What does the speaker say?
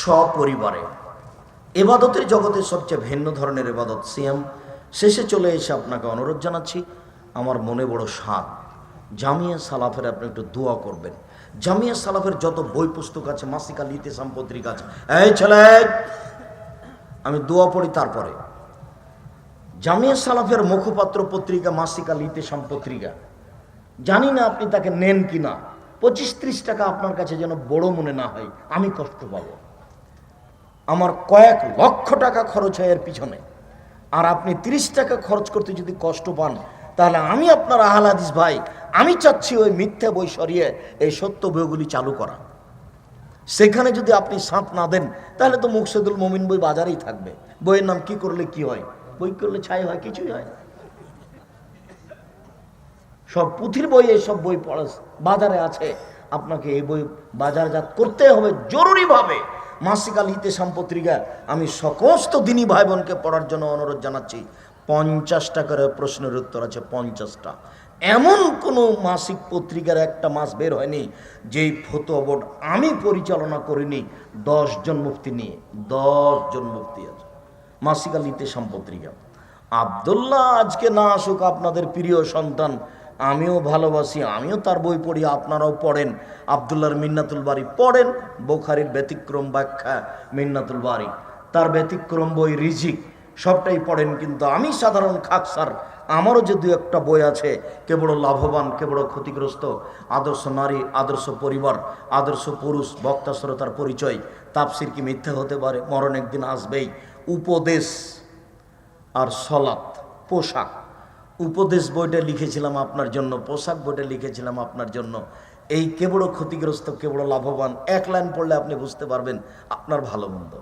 সপরিবারে। এবাদতের জগতের সবচেয়ে ভিন্ন ধরনের এবাদত সিএম শেষে চলে এসে আপনাকে অনুরোধ জানাচ্ছি, আমার মনে বড় স্বাদ। জামিয়া সালাফের আপনি একটু দোয়া করবেন। জামিয়া সালাফের যত বই পুস্তক আছে মাসিকা লিতে পত্রিকা আছে, এই ছেলে, আমি দোয়া পড়ি তারপরে। জামিয়া সালাফের মুখপাত্র পত্রিকা মাসিকা লিতে সাম্পত্রিকা জানি না আপনি তাকে নেন কি না পঁচিশ ত্রিশ টাকা আপনার কাছে যেন বড় মনে না হয়, আমি কষ্ট পাবো। আমার কয়েক লক্ষ টাকা খরচ হয় এর পিছনে। আর আপনি তিরিশ টাকা খরচ করতে যদি কষ্ট পান, তাহলে আমি আপনার আহাল ভাই, আমি চাচ্ছি ওই মিথ্যা বই সরিয়ে এই সত্য বইগুলি চালু করা। সেখানে যদি আপনি সাঁত না দেন, তাহলে তো মুকসেদুল মমিন বই বাজারেই থাকবে। বইয়ের নাম কি করলে কি হয়? বই করলে ছাই হয়, কিছুই হয়। সব পুঁথির বই এইসব বই পড়া বাজারে আছে। আপনাকে এই বই বাজারজাত করতে হবে জরুরিভাবে। মাসিকাল ইতেসাম পত্রিকা আমি সমস্ত দিনী ভাই বোনকে পড়ার জন্য অনুরোধ জানাচ্ছি। পঞ্চাশটা করে প্রশ্নের উত্তর আছে, পঞ্চাশটা। এমন কোনো মাসিক পত্রিকার একটা মাস বের হয়নি, যেই ফতোয়া বোর্ড আমি পরিচালনা করিনি জন মুফতি নিয়ে জন মুফতি আছে। মাসিকাল ইতেসাম পত্রিকা আবদুল্লাহ, আজকে না আসুক আপনাদের প্রিয় সন্তান আমিও ভালোবাসি, আমিও তার বই পড়ি, আপনারাও পড়েন। আবদুল্লাহর মিন্নাতুল বাড়ি পড়েন, বোখারির ব্যতিক্রম ব্যাখ্যা মিন্নাতুল বাড়ি তার ব্যতিক্রম বই রিজিক, সবটাই পড়েন কিন্তু আমি সাধারণ খাকসার আমারও যে দু একটা বই আছে, কে বড় লাভবান, কে বড় ক্ষতিগ্রস্ত, আদর্শ নারী, আদর্শ পরিবার, আদর্শ পুরুষ, বক্তা শ্রোতার পরিচয় তাপসির কি মিথ্যা হতে পারে? মরণ একদিন আসবেই। উপদেশ আর সলাৎ, পোশাক। উপদেশ বইটা লিখেছিলাম আপনার জন্য, পোশাক বইটা লিখেছিলাম আপনার জন্য। এই কেবল ক্ষতিগ্রস্ত কেবল লাভবান, এক লাইন পড়লে আপনি বুঝতে পারবেন আপনার ভালো মন্দ।